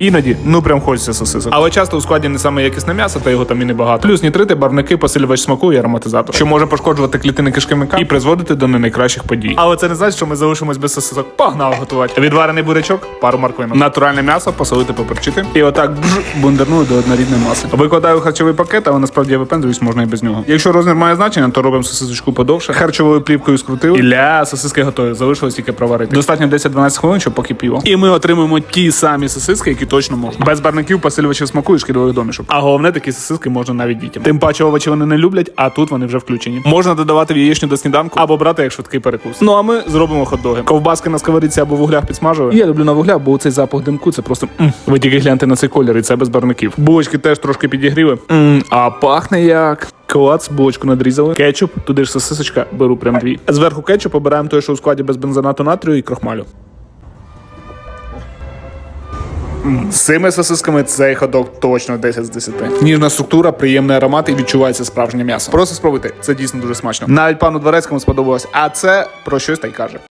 Іноді, ну прям хочеться сосисок. Але часто у складі не саме якісне м'ясо, та його там і небагато. Плюс нітрити, барвники, посилювач смаку і ароматизатор, що може пошкоджувати клітини кишківника і призводити до не найкращих подій. Але це не значить, що ми залишимось без сосисок. Погнали готувати. Відварений бурячок, пару морквинок. Натуральне м'ясо, посолити, поперчити. І отак бж, бундерную до однорідної маси. Викладаю харчовий пакет, але насправді я випендрююсь можна і без нього. Якщо розмір має значення, то робимо сосисочку подовше. Харчовою плівкою скрутили. І ля, сосиски готові. Залишилось тільки проварити. Достатньо 10-12 хвилин, щоб покипіло. І ми отримуємо ті самі сосиски, які точно можна. Без барників, посилювачів смаку і шкідливих домішок. А головне, такі сосиски можна навіть дітям. Тим паче овочі вони не люблять, а тут вони вже включені. Можна додавати в яєчню до сніданку або брати як швидкий перекус. Ну а ми зробимо хот-доги. Ковбаски на сковорідці або вуглях підсмажую. Я люблю на вуглях, бо цей запах димку це просто м. ви тільки гляньте на цей колір, і це без барників. Булочки теж трошки підігріли. М, а пахне як. Клац, булочку надрізали. Кетчуп, туди ж сосисочка, беру прям дві. Зверху кетчуп обираємо той, що у складі без бензонату натрію і крохмалю. З цими сосисками цей ходок точно 10 з 10. Ніжна структура, приємний аромат і відчувається справжнє м'ясо. Просто спробуйте, це дійсно дуже смачно. Навіть пану дворецькому сподобалось, а це про щось та й каже.